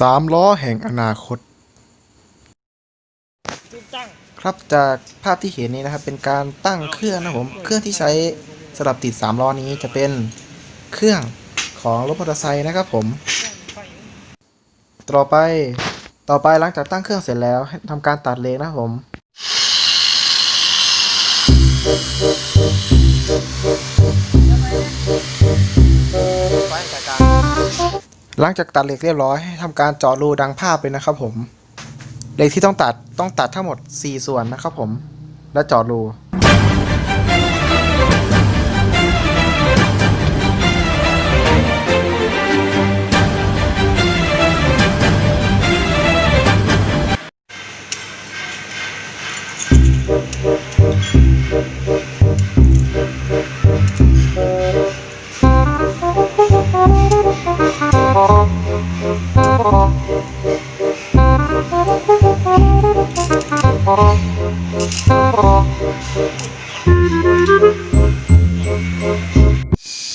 สามล้อแห่งอนาคต ครับจากภาพที่เห็นนี้นะครับ เป็นการตั้งเครื่องนะผมเครื่องที่ใช้สำหรับติดสามล้อนี้จะเป็นเครื่องของรถมอเตอร์ไซค์นะครับผม ต่อไปต่อไปหลังจากตั้งเครื่องเสร็จแล้วให้ทำการตัดเหล็กนะครับผม หลังจากตัดเหล็กเรียบร้อยให้ทำการเจาะรูดังภาพเลยนะครับผมเหล็กที่ต้องตัดต้องตัดทั้งหมด 4 ส่วนนะครับผมและเจาะรู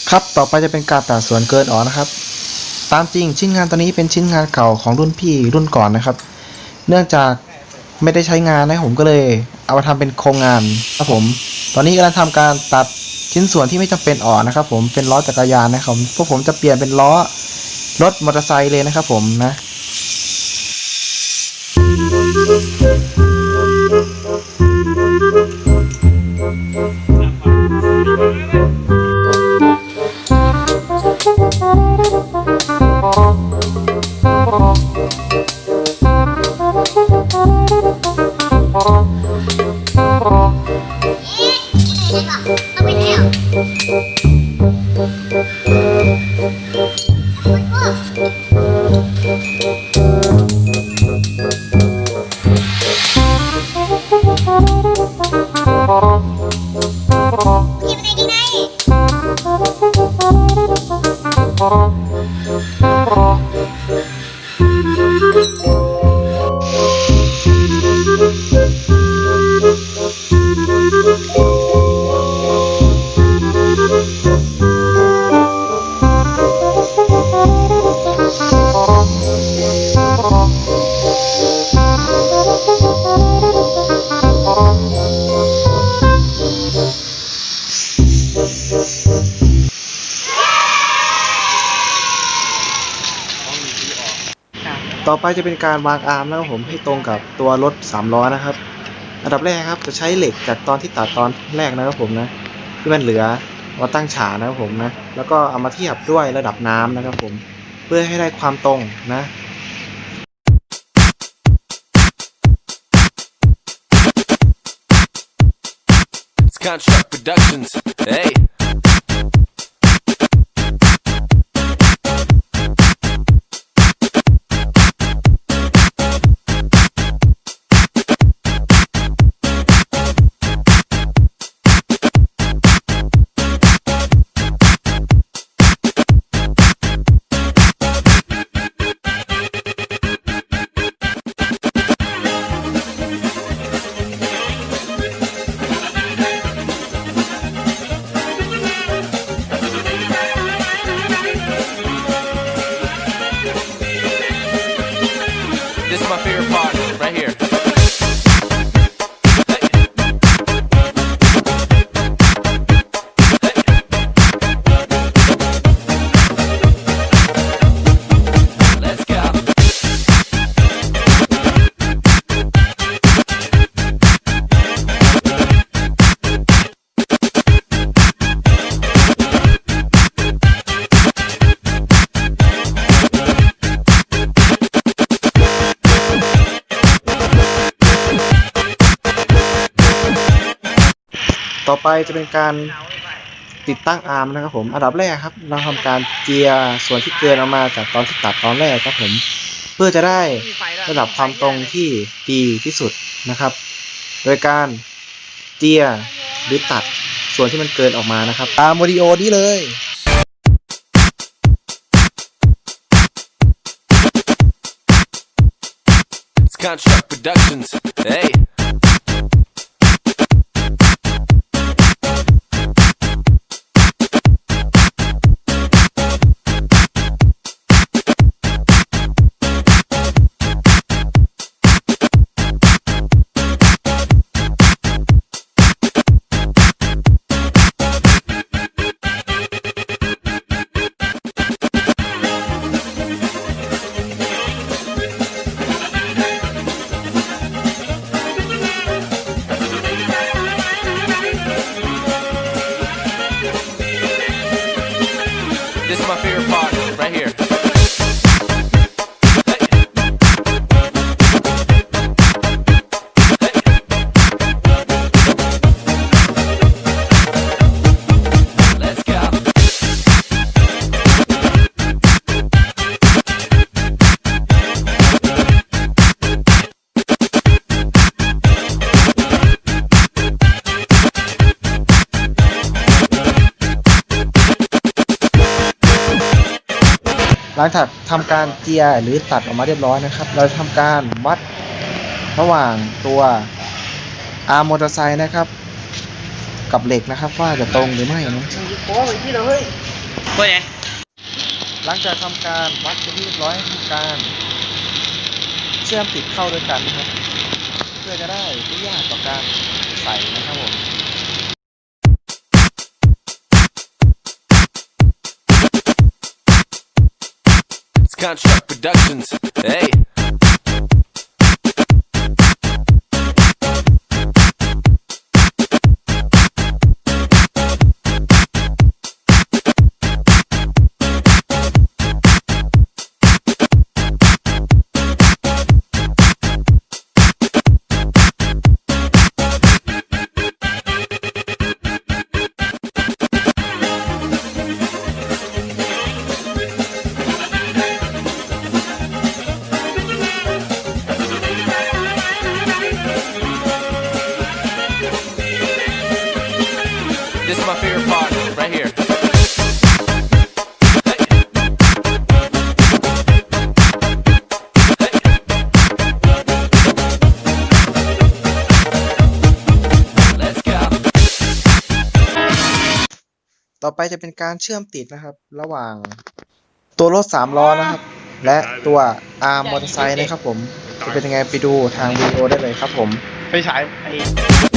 ครับ ต่อไปจะเป็นการตัดส่วนเกินออกนะครับ ตามจริงชิ้นงานตัวนี้เป็นชิ้นงานเก่าของรุ่นพี่รุ่นก่อนนะครับ เนื่องจากไม่ได้ใช้งานนะผมก็เลย เอามาทำเป็นโครงงานครับผม ตอนนี้กำลังทำการตัดชิ้นส่วนที่ไม่จำเป็นออกนะครับ ผมเป็นล้อจักรยานนะครับพวกผมจะเปลี่ยนเป็นล้อรถมอเตอร์ไซค์เลยนะครับ ผมนะ ต่อไปจะเป็นการวางอาร์มนะครับผมให้ตรงกับตัวรถสามล้อนะครับ อันดับแรกครับจะใช้เหล็กจากตอนที่ตัดตอนแรกนะครับผมนะที่มันเหลือมาตั้งฉานะครับผมนะแล้วก็เอามาเทียบด้วยระดับน้ำนะครับผมเพื่อให้ได้ความตรงนะ Contract Productions. Hey. 'This is my favorite part, จะเป็นการติดตั้งอาร์มนะครับผมอันดับแรกครับ เราทำการเจียส่วนที่เกินออกมาจากตอนที่ตัดตอนแรกครับผมเพื่อจะได้ระดับความตรงที่ดีที่สุดนะครับ โดยการเจียหรือตัดส่วนที่มันเกินออกมานะครับ ตามวิดีโอนี้เลย It's Contract Productions. Hey. This is my favorite part. หลังจากทำการเจียหรือตัดออกมาเรียบร้อยนะครับ เราจะทำการวัดระหว่างตัวอาร์มอเตอร์ไซค์นะครับ กับเหล็กนะครับว่าจะตรงหรือไม่นะตัวไหนหลังจากทำการวัดเป็นที่เรียบร้อยทำการ เชื่อมติดเข้าด้วยกันนะครับ เพื่อจะได้ไม่ยากต่อการใส่นะครับผม Contract Productions. Hey. This is my favorite part right here. Let's go. ต่อไปจะเป็นการเชื่อมติดนะครับ ระหว่างตัวรถสามล้อนะครับ และตัวอาร์มมอเตอร์ไซค์นะครับผม จะเป็นยังไงไปดูทางวิดีโอได้เลยครับผม ไปฉายไอ้